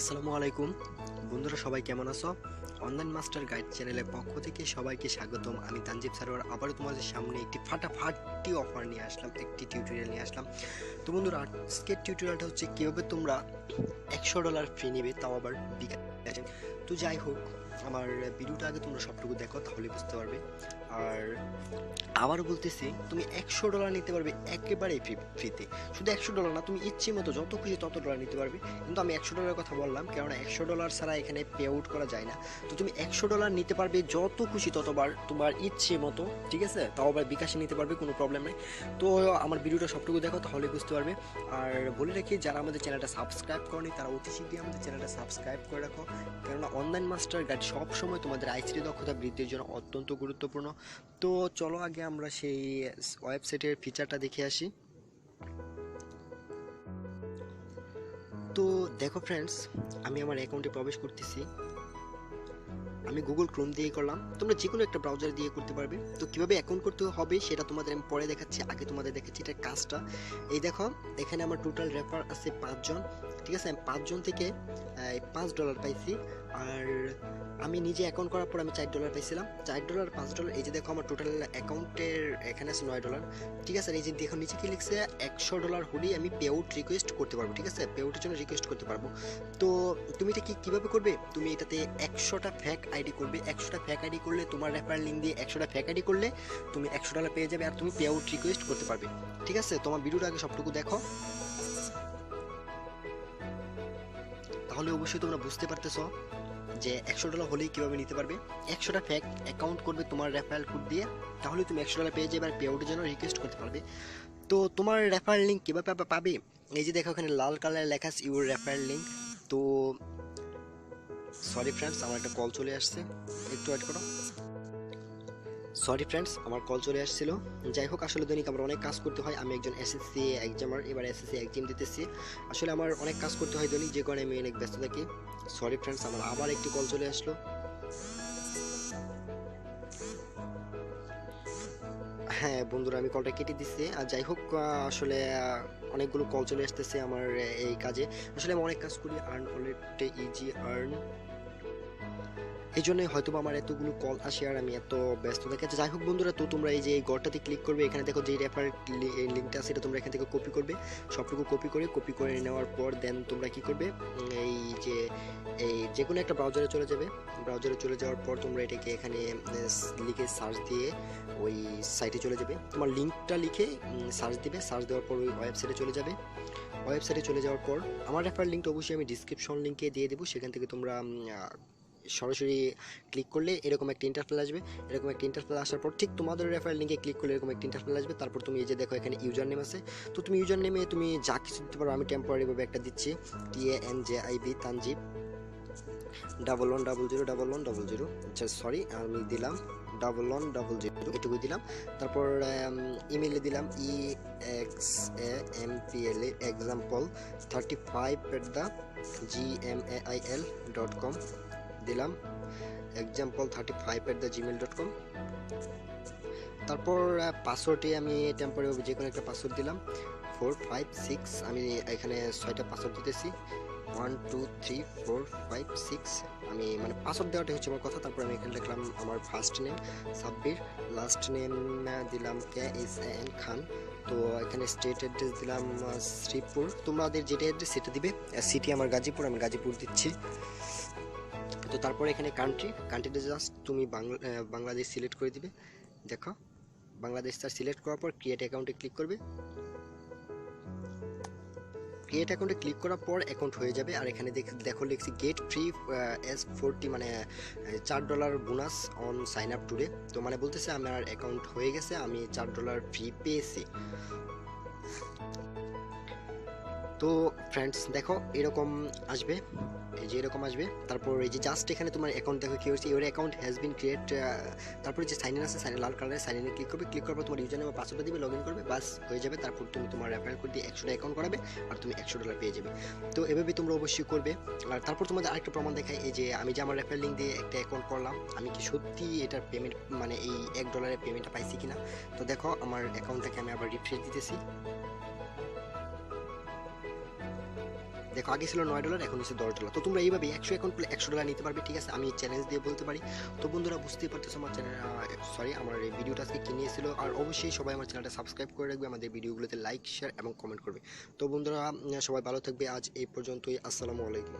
আসসালামু আলাইকুম। বন্ধুরা সবাই কেমন আছো? অনলাইন মাস্টার গাইড চ্যানেলের পক্ষ থেকে সবাইকে স্বাগতম। আমি তানজিব সারোয়ার, আবারও তোমাদের সামনে একটি ফাটাফাটি অফার নিয়ে আসলাম, একটি টিউটোরিয়াল নিয়ে আসলাম। তো বন্ধুরা, আজকের টিউটোরিয়ালটা হচ্ছে কীভাবে তোমরা একশো ডলার ফ্রি নেবে, তাও আবার বিকাশে। তো যাই হোক, আমার ভিডিওটা আগে তোমরা সবটুকু দেখো, তাহলে বুঝতে পারবে। আর আবার বলতেছি, তুমি একশো ডলার নিতে পারবে একেবারে ফ্রি ফ্রিতে শুধু একশো ডলার না, তুমি ইচ্ছে মতো যত খুশি তত ডলার নিতে পারবে। কিন্তু আমি একশো ডলারের কথা বললাম, কেননা একশো ডলার ছাড়া এখানে পে আউট করা যায় না। তো তুমি একশো ডলার নিতে পারবে যত খুশি ততবার তোমার ইচ্ছে মতো, ঠিক আছে? তাও আবার বিকাশে নিতে পারবে, কোনো প্রবলেম নেই। তো আমার ভিডিওটা সবটুকু দেখো, তাহলে বুঝতে পারবে। আর বলে রাখি, যারা আমাদের চ্যানেলটা সাবস্ক্রাইব করেনি, তারা অতি শীঘ্রই আমাদের চ্যানেলটা সাবস্ক্রাইব করে রাখো। কেননা অনলাইন মাস্টার গাইড সবসময় তোমাদের আইসিটি দক্ষতা বৃদ্ধির জন্য অত্যন্ত গুরুত্বপূর্ণ। তো চলো আগে আমরা সেই ওয়েবসাইটের ফিচারটা দেখে আসি। তো দেখো ফ্রেন্ডস আমি আমার অ্যাকাউন্টে প্রবেশ করতেছি। আমি গুগল ক্রোম দিয়ে করলাম। তোমরা যে কোনো একটা ব্রাউজার দিয়ে করতে পারবে। তো কীভাবে অ্যাকাউন্ট করতে হবে সেটা তোমাদের আমি পরে দেখাচ্ছি। আগে তোমাদের দেখাচ্ছি এটা কাজটা। এই দেখো, এখানে আমার টোটাল রেফার আছে পাঁচজন। ঠিক আছে, আমি পাঁচজন থেকে পাঁচ ডলার পাইছি। আর আমি নিজে অ্যাকাউন্ট করার পর আমি চার ডলার পাইছিলাম। চার ডলার পাঁচ ডলার এই যে দেখো আমার টোটাল অ্যাকাউন্টের এখানে আছে নয় ডলার ঠিক আছে এই যে দেখো নিচে কি লিখছে, একশো ডলার হলেই আমি পে আউট রিকোয়েস্ট করতে পারব, ঠিক আছে? পে আউটের জন্য রিকোয়েস্ট করতে পারব। তো তুমি এটা কি কীভাবে করবে? তুমি এটাতে একশোটা ফ্যাক আইডি করবে। একশোটা ফ্যাক আইডি করলে তোমার রেফার লিঙ্ক দিয়ে একশোটা ফ্যাক আইডি করলে তুমি একশো ডলার পেয়ে যাবে, আর তুমি পে আউট রিকোয়েস্ট করতে পারবে। ঠিক আছে, তোমার ভিডিওটা আগে সবটুকু দেখো। তাহলে অবশ্যই তোমরা বুঝতে পারতেছো যে একশো ডলার হলেই কীভাবে নিতে পারবে। একশোটা ফ্যাক অ্যাকাউন্ট করবে তোমার রেফারেল কোড দিয়ে, তাহলে তুমি একশো ডলার পেয়ে যাবে আর পে আউটের জন্য রিকোয়েস্ট করতে পারবে। তো তোমার রেফারেল লিঙ্ক কীভাবে পাবে- এই যে দেখো ওখানে লাল কালারের লেখা আছে ইউর রেফারেল লিঙ্ক তো সরি ফ্রেন্ডস আমার একটা কল চলে আসছে। একটু ওয়েট করো। সরি ফ্রেন্ডস আমার কল চলে আসছিল। যাই হোক, আসলে দৈনিক আমার অনেক কাজ করতে হয়। আমি একজন এসএসসি এক্সামার এবার এসএসসি এক্সাম দিতেছি। আসলে আমার অনেক কাজ করতে হয় দৈনিক, যে কারণে আমি অনেক ব্যস্ত থাকি। সরি ফ্রেন্ডস আমার আবার একটি কল চলে আসলো। হ্যাঁ বন্ধুরা, আমি কলটা কেটে দিচ্ছি আর যাই হোক আসলে অনেকগুলো কল চলে আসতেছে আমার এই কাজে। আসলে আমি অনেক কাজ করি আর্ন অলরেড ইজি আর্ন এই জন্যই হয়তো আমার এতগুলো কল আসে আর আমি এত ব্যস্ত থাকি। আচ্ছা, যাই হোক বন্ধুরা তো তোমরা এই যে এই ঘরটাতে ক্লিক করবে এখানে দেখো যে রেফার লিঙ্কটা আছে তোমরা এখান থেকে কপি করবে। সবটুকু কপি করে কপি করে নেওয়ার পর দেন তোমরা কি করবে? এই যে এই যে কোনো একটা ব্রাউজারে চলে যাবে। ব্রাউজারে চলে যাওয়ার পর তোমরা এটাকে এখানে লিখে সার্চ দিয়ে ওই সাইটে চলে যাবে। তোমার লিঙ্কটা লিখে সার্চ দিবে। সার্চ দেওয়ার পর ওই ওয়েবসাইটে চলে যাবে। ওয়েবসাইটে চলে যাওয়ার পর আমার রেফার লিঙ্কটা অবশ্যই আমি ডিসক্রিপশন লিঙ্কে দিয়ে দেবো। সেখান থেকে তোমরা সরাসরি ক্লিক করলে এরকম একটা ইন্টারফেস আসবে। এরকম একটা ইন্টারফেস আসার পর ঠিক তোমাদের রেফার লিঙ্কে ক্লিক করলে এরকম একটা ইন্টারফেস আসবে। তারপর তুমি এই যে দেখো এখানে ইউজার নেম আছে। তো তুমি ইউজার নেমে তুমি যা কিছু দিতে পারো, আমি টেম্পোরারিভাবে একটা দিচ্ছি। T A N J I B Tanjib. Double one double zero double one double zero আচ্ছা সরি আমি দিলাম। ডাবল ওয়ান ডাবল জিরো এটুকুই দিলাম। তারপর ইমেলে দিলাম E X A M P L A example thirty five at the G M A I L dot com দিলাম। Example thirty five at the Gmail dot com তারপর পাসওয়ার্ডে আমি temporary যে কোনো একটা পাসওয়ার্ড দিলাম। ফোর ফাইভ সিক্স আমি এখানে ছয়টা পাসওয়ার্ড দিতেছি। One two three four five six আমি মানে পাসওয়ার্ড দেওয়াটা হচ্ছে আমার কথা। তারপর আমি এখানে লিখলাম আমার first name Sabbir last name দিলাম কে? এস এন খান তো এখানে স্টেট অ্যাড্রেস দিলাম শ্রীপুর। তোমাদের যেটা অ্যাড্রেস সেটা দিবে। সিটি আমার গাজীপুর, আমি গাজীপুর দিচ্ছি। তো তারপরে এখানে কান্ট্রি কান্ট্রিতে জাস্ট তুমি বাংলা বাংলাদেশ সিলেক্ট করে দিবে। দেখো, বাংলাদেশ তার সিলেক্ট করার পর ক্রিয়েট অ্যাকাউন্টে ক্লিক করবে। ক্রিয়েট অ্যাকাউন্টে ক্লিক করার পর অ্যাকাউন্ট হয়ে যাবে। আর এখানে দেখ- দেখো লিখছি গেট ফ্রি এস ফোরটি মানে চার dollar bonus on sign up today তো মানে বলতেছে আমার অ্যাকাউন্ট হয়ে গেছে, আমি চার ডলার ফ্রি পেয়েছি। তো ফ্রেন্ডস দেখো, এরকম আসবে, এই যে এরকম আসবে। তারপর এই যে জাস্ট এখানে তোমার অ্যাকাউন্ট দেখো, কি হয়েছে? Your account has been create তারপরে যে সাইন ইন আছে সাইন লাল কালারে সাইন ইনে ক্লিক করবে। ক্লিক করার পর তোমার ইউজার নেম পাসওয়ার্ড দিবে লগ ইন করবে, বাস হয়ে যাবে। তারপর তুমি তোমার রেফারেল কোড দিয়ে একশোটা অ্যাকাউন্ট করাবে আর তুমি একশো ডলার পেয়ে যাবে। তো এভাবে তোমরা অবশ্যই করবে। আর তারপর তোমাদের আরেকটা প্রমাণ দেখায় এই যে আমি যে আমার রেফারেল লিঙ্ক দিয়ে একটা অ্যাকাউন্ট করলাম, আমি কি সত্যি এটার পেমেন্ট মানে এই এক ডলারের পেমেন্টটা পাইছি কিনা? তো দেখো, আমার অ্যাকাউন্টটাকে আমি আবার রিফ্রেশ দিতেছি। দেখো, আগে ছিল নয় ডলার এখন হচ্ছে দশ ডলার তো তোমরা এইভাবে একশো, এখন একশো ডলার নিতে পারবে, ঠিক আছে? আমি চ্যালেঞ্জ দিয়ে বলতে পারি। তো বন্ধুরা, বুঝতেই পারতেছো আমার চ্যানেল সরি আমার এই ভিডিওটা আজকে কিনে নিয়েছিল। আর অবশ্যই সবাই আমার চ্যানেলটা সাবস্ক্রাইব করে রাখবে, আমাদের ভিডিওগুলোতে লাইক শেয়ার এবং কমেন্ট করবে। তো বন্ধুরা, সবাই ভালো থাকবে। আজ এই পর্যন্তই। আসসালামু আলাইকুম।